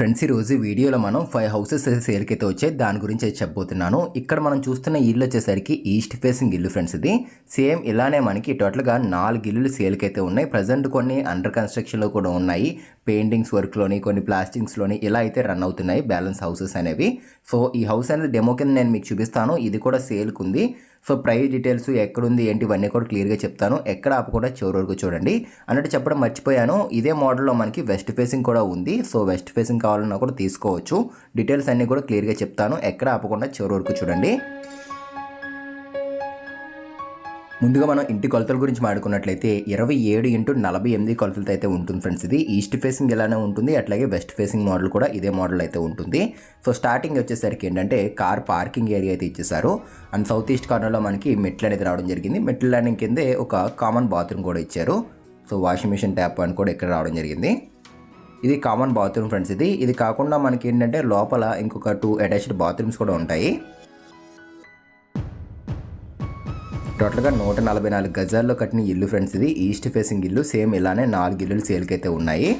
Friends ఈరోజు వీడియోలో మనం ఫైవ్ హౌసెస్ సేల్కి అయితే వచ్చాయి దాని గురించి అయితే చెప్పబోతున్నాను. ఇక్కడ మనం చూస్తున్న ఇల్లు వచ్చేసరికి ఈస్ట్ ఫేసింగ్ ఇల్లు ఫ్రెండ్స్ ఇది. సేమ్ ఇలానే మనకి టోటల్గా నాలుగు ఇల్లులు సేల్కి అయితే ఉన్నాయి. ప్రజెంట్ కొన్ని అండర్ కన్స్ట్రక్షన్లో కూడా ఉన్నాయి. పెయింటింగ్స్ వర్క్లోని కొన్ని ప్లాస్టింగ్స్లోని ఇలా అయితే రన్ అవుతున్నాయి బ్యాలెన్స్ హౌసెస్ అనేవి. సో ఈ హౌస్ అనేది డెమో కింద నేను మీకు చూపిస్తాను. ఇది కూడా సేల్కి ఉంది సో ప్రైస్ డీటెయిల్స్ ఎక్కడుంది ఏంటి ఇవన్నీ కూడా క్లియర్గా చెప్తాను. ఎక్కడ ఆపకుండా చివరి వరకు చూడండి. అన్నట్టు చెప్పడం మర్చిపోయాను. ఇదే మోడల్లో మనకి వెస్ట్ ఫేసింగ్ కూడా ఉంది. సో వెస్ట్ ఫేసింగ్ కావాలన్నా కూడా తీసుకోవచ్చు. డీటెయిల్స్ అన్నీ కూడా క్లియర్గా చెప్తాను. ఎక్కడ ఆపకుండా చివరి వరకు చూడండి. ముందుగా మనం ఇంటి కొలతల గురించి మాడుకున్నట్లయితే ఇరవై ఏడు ఇంటూ నలభై ఎనిమిది కొలతలతో అయితే ఉంటుంది ఫ్రెండ్స్ ఇది. ఈస్ట్ ఫేసింగ్ ఇలానే ఉంటుంది అట్లాగే వెస్ట్ ఫేసింగ్ మోడల్ కూడా ఇదే మోడల్ అయితే ఉంటుంది. సో స్టార్టింగ్ వచ్చేసరికి ఏంటంటే కార్ పార్కింగ్ ఏరియా అయితే ఇచ్చేసారు అండ్ సౌత్ ఈస్ట్ కార్నర్లో మనకి మెట్లు అనేది రావడం జరిగింది. మెట్ల ల్యాండింగ్ కిందే ఒక కామన్ బాత్రూమ్ కూడా ఇచ్చారు. సో వాషింగ్ మిషన్ ట్యాప్ అని కూడా ఇక్కడ రావడం జరిగింది. ఇది కామన్ బాత్రూమ్ ఫ్రెండ్స్ ఇది. ఇది కాకుండా మనకి ఏంటంటే లోపల ఇంకొక టూ అటాచ్డ్ బాత్రూమ్స్ కూడా ఉంటాయి. టోటల్గా నూట నలభై నాలుగు గజాల్లో కట్టిన ఇల్లు ఫ్రెండ్స్ ఇది. ఈస్ట్ ఫేసింగ్ ఇల్లు సేమ్ ఇలానే నాలుగు ఇల్లులు సేల్కైతే ఉన్నాయి.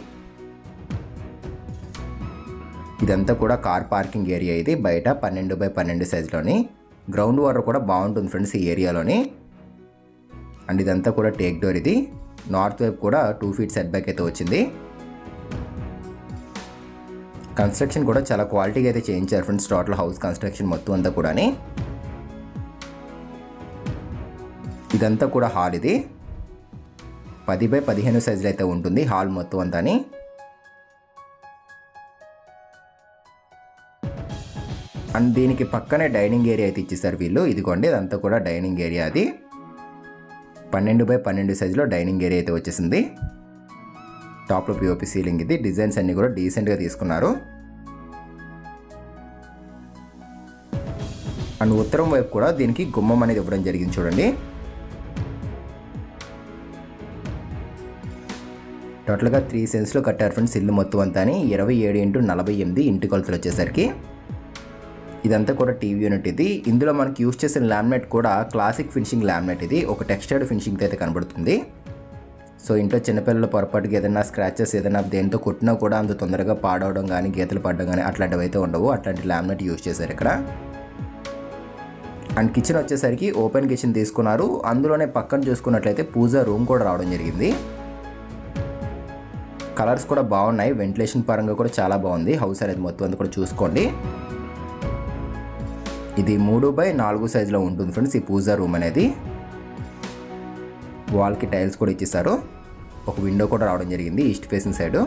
ఇదంతా కూడా కార్ పార్కింగ్ ఏరియా ఇది. బయట పన్నెండు బై పన్నెండు సైజులోని. గ్రౌండ్ వాటర్ కూడా బాగుంటుంది ఫ్రెండ్స్ ఈ ఏరియాలోని. అండ్ ఇదంతా కూడా టేక్ డోర్ ఇది. నార్త్ వైపు కూడా టూ ఫీట్ సెట్ బ్యాక్ అయితే వచ్చింది. కన్స్ట్రక్షన్ కూడా చాలా క్వాలిటీగా అయితే చేయించారు ఫ్రెండ్స్. టోటల్ హౌస్ కన్స్ట్రక్షన్ మొత్తం అంతా కూడాని. ఇదంతా కూడా హాల్ ఇది. పది బై పదిహేను సైజులు అయితే ఉంటుంది హాల్ మొత్తం అంతాని. అండ్ దీనికి పక్కనే డైనింగ్ ఏరియా అయితే ఇచ్చేసారు వీళ్ళు. ఇదిగోండి ఇదంతా కూడా డైనింగ్ ఏరియా అది. పన్నెండు బై పన్నెండు సైజులో డైనింగ్ ఏరియా అయితే వచ్చేసింది. టాప్లో పిఓపి సీలింగ్ ఇది. డిజైన్స్ అన్నీ కూడా డీసెంట్గా తీసుకున్నారు. అండ్ ఉత్తరం వైపు కూడా దీనికి గుమ్మం అనేది ఇవ్వడం జరిగింది చూడండి. టోటల్గా త్రీ సెన్స్లో కట్టారు ఫ్రెండ్స్ ఇల్లు మొత్తం అంతా ఇరవై ఏడు ఇంటూ నలభై ఎనిమిది ఇంటి కొలతలు వచ్చేసరికి. ఇదంతా కూడా టీవీ యూనిట్ ఇది. ఇందులో మనకి యూస్ చేసిన లామినేట్ కూడా క్లాసిక్ ఫినిషింగ్ లామినేట్ ఇది. ఒక టెక్స్టైడ్ ఫినిషింగ్తో అయితే కనబడుతుంది. సో ఇంట్లో చిన్నపిల్లల పొరపాటుకి ఏదైనా స్క్రాచెస్ ఏదైనా దేంతో కొట్టినా కూడా అంత తొందరగా పాడవడం కానీ గీతలు పడడం కానీ అట్లాంటివి అయితే ఉండవు. అట్లాంటి లామినేట్ యూస్ చేశారు ఇక్కడ. అండ్ కిచెన్ వచ్చేసరికి ఓపెన్ కిచెన్ తీసుకున్నారు. అందులోనే పక్కన చూసుకున్నట్లయితే పూజ రూమ్ కూడా రావడం జరిగింది. కలర్స్ కూడా బాగున్నాయి. వెంటిలేషన్ పరంగా కూడా చాలా బాగుంది. హౌస్ అనేది మొత్తం అంతా కూడా చూసుకోండి. ఇది మూడు బై నాలుగు సైజులో ఉంటుంది ఫ్రెండ్స్ ఈ పూజా రూమ్ అనేది. వాల్కి టైల్స్ కూడా ఇచ్చేసారు ఒక విండో కూడా రావడం జరిగింది east facing side.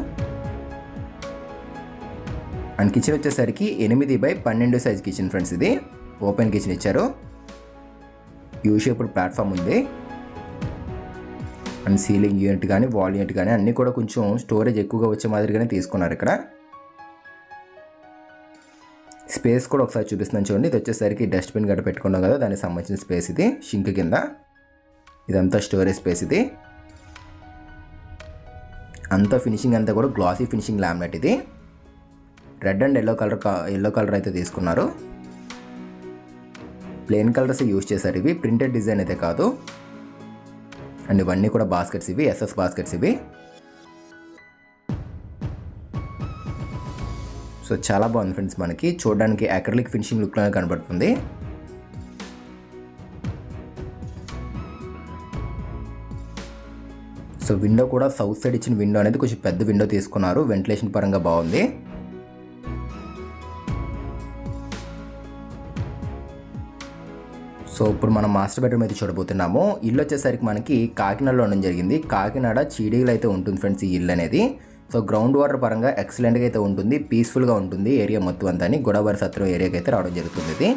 And kitchen వచ్చేసరికి ఎనిమిది బై పన్నెండు సైజ్ కిచెన్ ఫ్రెండ్స్ ఇది. ఓపెన్ కిచెన్ ఇచ్చారు. యూ షేప్డ్ ప్లాట్ఫామ్ ఉంది. అండ్ సీలింగ్ యూనిట్ కానీ వాల్ యూనిట్ కానీ అన్నీ కూడా కొంచెం స్టోరేజ్ ఎక్కువగా వచ్చే మాదిరిగానే తీసుకున్నారు ఇక్కడ. స్పేస్ కూడా ఒకసారి చూపిస్తున్నాను చూడండి. ఇది వచ్చేసరికి డస్ట్బిన్ గట్ట పెట్టుకున్నాం కదా దానికి సంబంధించిన స్పేస్ ఇది షింక్ కింద. ఇదంతా స్టోరేజ్ స్పేస్ ఇది. అంతా ఫినిషింగ్ అంతా కూడా గ్లాసీ ఫినిషింగ్ లామినేట్ ఇది. Red and yellow colour yellow colour అయితే తీసుకున్నారు. ప్లెయిన్ కలర్స్ యూజ్ చేశారు ఇవి. ప్రింటెడ్ డిజైన్ అయితే కాదు. అండ్ ఇవన్నీ కూడా బాస్కెట్స్ ఇవి ఎస్ఎస్ బాస్కెట్స్ ఇవి. సో చాలా బాగుంది ఫ్రెండ్స్ మనకి. చూడడానికి అక్రలిక్ ఫినిషింగ్ లుక్లోనే కనబడుతుంది. సో విండో కూడా సౌత్ సైడ్ ఇచ్చిన విండో అనేది కొంచెం పెద్ద విండో తీసుకున్నారు. వెంటిలేషన్ పరంగా బాగుంది. సో ఇప్పుడు మనం మాస్టర్ బెడ్రూమ్ అయితే చూడబోతున్నాము. ఇల్లు వచ్చేసరికి మనకి కాకినాడలో ఉండడం జరిగింది. కాకినాడ చీడీలు అయితే ఉంటుంది ఫ్రెండ్స్ ఈ ఇల్లు అనేది. సో గ్రౌండ్ వాటర్ పరంగా ఎక్సలెంట్గా అయితే ఉంటుంది. పీస్ఫుల్గా ఉంటుంది ఏరియా మొత్తం అంతా అని. గొడవరి సత్రం ఏరియాకి అయితే రావడం జరుగుతుంది ఇది.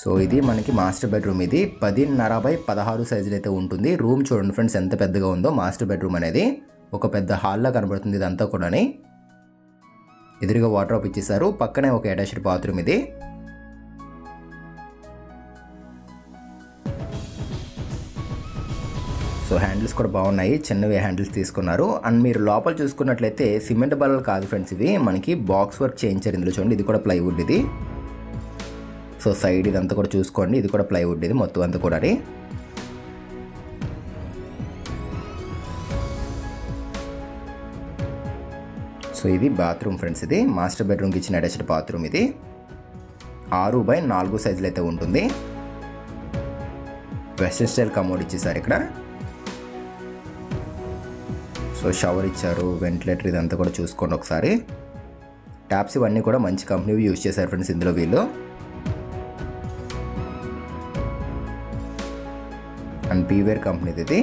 సో ఇది మనకి మాస్టర్ బెడ్రూమ్ ఇది. పదిన్నర బై పదహారు సైజులు అయితే ఉంటుంది. రూమ్ చూడండి ఫ్రెండ్స్ ఎంత పెద్దగా ఉందో మాస్టర్ బెడ్రూమ్ అనేది. ఒక పెద్ద హాల్లో కనబడుతుంది ఇదంతా కూడాని. ఎదురుగా వాటర్ ఆఫ్ ఇచ్చేసారు పక్కనే ఒక అటాచ్డ్ బాత్రూమ్ ఇది. సో హ్యాండిల్స్ కూడా బాగున్నాయి. చిన్నవి హ్యాండిల్స్ తీసుకున్నారు. అండ్ మీరు లోపల చూసుకున్నట్లయితే సిమెంట్ బల్లలు కాదు ఫ్రెండ్స్ ఇవి. మనకి బాక్స్ వర్క్ చేయించారు ఇందులో చూడండి. ఇది కూడా ప్లైవుడ్ ఇది. సో సైడ్ ఇదంతా కూడా చూసుకోండి. ఇది కూడా ప్లైవుడ్ ఇది మొత్తం అంతా కూడా సో ఇది బాత్రూమ్ ఫ్రెండ్స్ ఇది. మాస్టర్ బెడ్రూమ్కి ఇచ్చిన అటాచ్డ్ బాత్రూమ్ ఇది. ఆరు బై నాలుగు సైజులు అయితే ఉంటుంది. వెస్ట్రన్ స్టైల్ కమోడ్ ఇచ్చేసారు ఇక్కడ. సో షవర్ ఇచ్చారు వెంటిలేటర్ ఇదంతా కూడా చూసుకోండి ఒకసారి. ట్యాప్స్ ఇవన్నీ కూడా మంచి కంపెనీ యూజ్ చేశారు ఫ్రెండ్స్ ఇందులో వీళ్ళు. అండ్ పీవేర్ కంపెనీది ఇది.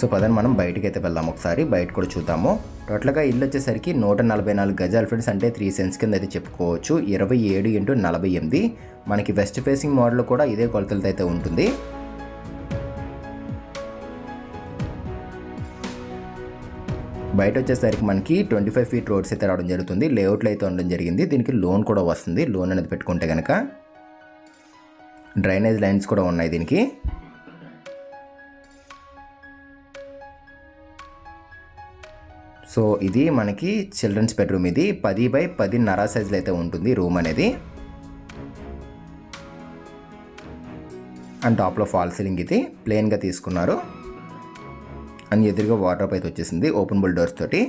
సో పదని మనం బయటకి అయితే వెళ్దాం ఒకసారి బయట కూడా చూద్దాము. టోటల్గా ఇల్లు వచ్చేసరికి నూట నలభై నాలుగు గజాలు ఫ్రెండ్స్ అంటే త్రీ సెన్స్ కింద అయితే చెప్పుకోవచ్చు. ఇరవై ఏడు ఇంటూ నలభై ఎనిమిది. మనకి వెస్ట్ ఫేసింగ్ మోడల్ కూడా ఇదే కొలతలతో అయితే ఉంటుంది. బయట వచ్చేసరికి మనకి ట్వంటీ ఫైవ్ ఫీట్ రోడ్స్ అయితే రావడం జరుగుతుంది. లేఅవుట్లు అయితే ఉండడం జరిగింది. దీనికి లోన్ కూడా వస్తుంది. లోన్ అనేది పెట్టుకుంటే కనుక డ్రైనేజ్ లైన్స్ కూడా ఉన్నాయి దీనికి. సో ఇది మనకి చిల్డ్రన్స్ బెడ్రూమ్ ఇది. పది బై పదిన్నర సైజులో అయితే ఉంటుంది రూమ్ అనేది. అండ్ టాప్లో ఫాల్ సీలింగ్ ఇది. ప్లెయిన్గా తీసుకున్నారు. అండ్ ఎదురుగా వాటర్ అయితే వచ్చేసింది. ఓపెన్ బుల్ డోర్స్ తోటి.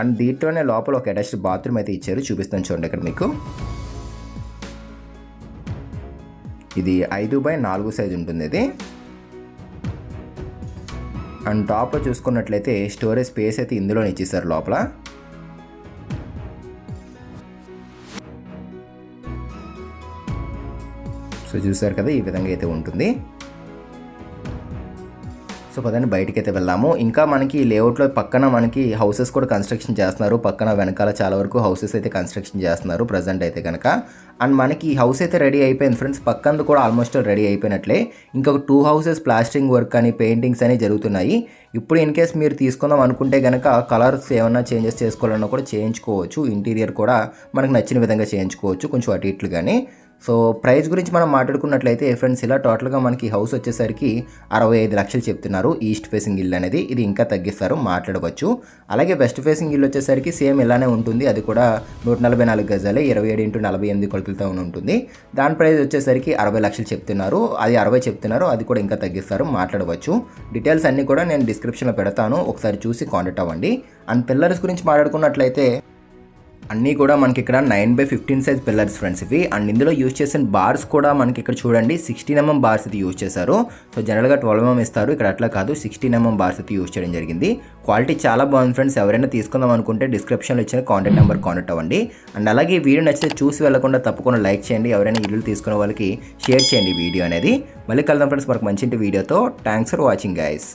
అండ్ దీంట్లోనే లోపల ఒక అటాచ్డ్ బాత్రూమ్ అయితే ఇచ్చారు. చూపిస్తాను చూడండి ఇక్కడ మీకు. ఇది ఐదు బై నాలుగు సైజ్ ఉంటుంది ఇది. అండ్ టాప్లో చూసుకున్నట్లయితే స్టోరేజ్ స్పేస్ అయితే ఇందులోనే ఇచ్చేసారు లోపల. సో చూసారు కదా ఈ విధంగా అయితే ఉంటుంది. సో పదండి బయటకైతే అయితే వెళ్దాము ఇంకా మనకి లేఅవుట్లో పక్కన మనకి హౌసెస్ కూడా కన్స్ట్రక్షన్ చేస్తున్నారు. పక్కన వెనకాల చాలా వరకు హౌసెస్ అయితే కన్స్ట్రక్షన్ చేస్తున్నారు ప్రజెంట్ అయితే కనుక అండ్ మనకి ఈ హౌస్ అయితే రెడీ అయిపోయింది ఫ్రెండ్స్. పక్కన కూడా ఆల్మోస్ట్ రెడీ అయిపోయినట్లే. ఇంకొక టూ హౌసెస్ ప్లాస్టింగ్ వర్క్ అని పెయింటింగ్స్ అని జరుగుతున్నాయి. ఇప్పుడు ఇన్ కేస్ మీరు తీసుకుందాం అనుకుంటే కనుక కలర్స్ ఏమైనా చేంజెస్ చేసుకోవాలన్నా కూడా చేయించుకోవచ్చు. ఇంటీరియర్ కూడా మనకు నచ్చిన విధంగా చేయించుకోవచ్చు. కొంచెం అటు ఇట్లు కానీ సో ప్రైస్ గురించి మనం మాట్లాడుకున్నట్లయితే ఫ్రెండ్స్ ఇలా టోటల్గా మనకి హౌస్ వచ్చేసరికి అరవై ఐదు లక్షలు చెప్తున్నారు. ఈస్ట్ ఫేసింగ్ ఇల్లు అనేది. ఇది ఇంకా తగ్గిస్తారు మాట్లాడవచ్చు. అలాగే వెస్ట్ ఫేసింగ్ ఇల్లు వచ్చేసరికి సేమ్ ఇలానే ఉంటుంది. అది కూడా నూట నలభై నాలుగు గజాలే ఇరవై ఏడు ఇంటూ నలభై ఎనిమిది కొలతలతో ఉంటుంది. దాని ప్రైస్ వచ్చేసరికి అరవై లక్షలు చెప్తున్నారు. అది అరవై చెప్తున్నారు అది కూడా ఇంకా తగ్గిస్తారు మాట్లాడవచ్చు. డీటెయిల్స్ అన్నీ కూడా నేను డిస్క్రిప్షన్లో పెడతాను. ఒకసారి చూసి కాంటాక్ట్ అవ్వండి. అండ్ పిల్లర్స్ గురించి మాట్లాడుకున్నట్లయితే అన్నీ కూడా మనకి ఇక్కడ nine by fifteen size pillars friends ఇవి. అండ్ ఇందులో యూజ్ చేసిన బార్స్ కూడా మనకి ఇక్కడ చూడండి సిక్స్టీన్ ఎంఎం బార్స్ అయితే యూజ్ చేశారు. సో జనరల్గా ట్వెల్వ్ ఎంఎం ఇస్తారు. ఇక్కడ అట్లా కాదు సిక్స్టీన్ ఎంఎం బార్స్ అయితే యూజ్ చేయడం జరిగింది. క్వాలిటీ చాలా బాగుంది ఫ్రెండ్స్ ఎవరైనా తీసుకుందాం అనుకుంటే డిస్క్రిప్షన్లో ఇచ్చిన కాంటాక్ట్ నెంబర్ కాంటాక్ట్ అవ్వండి. అండ్ అలాగే ఈ వీడియో నచ్చితే చూసి వెళ్ళకుండా తప్పకుండా లైక్ చేయండి. ఎవరైనా ఇల్లు తీసుకునే వాళ్ళకి షేర్ చేయండి వీడియో అనేది. మళ్ళీ కలుద్దాం ఫ్రెండ్స్ మనకు మంచి వీడియోతో. Thanks for watching guys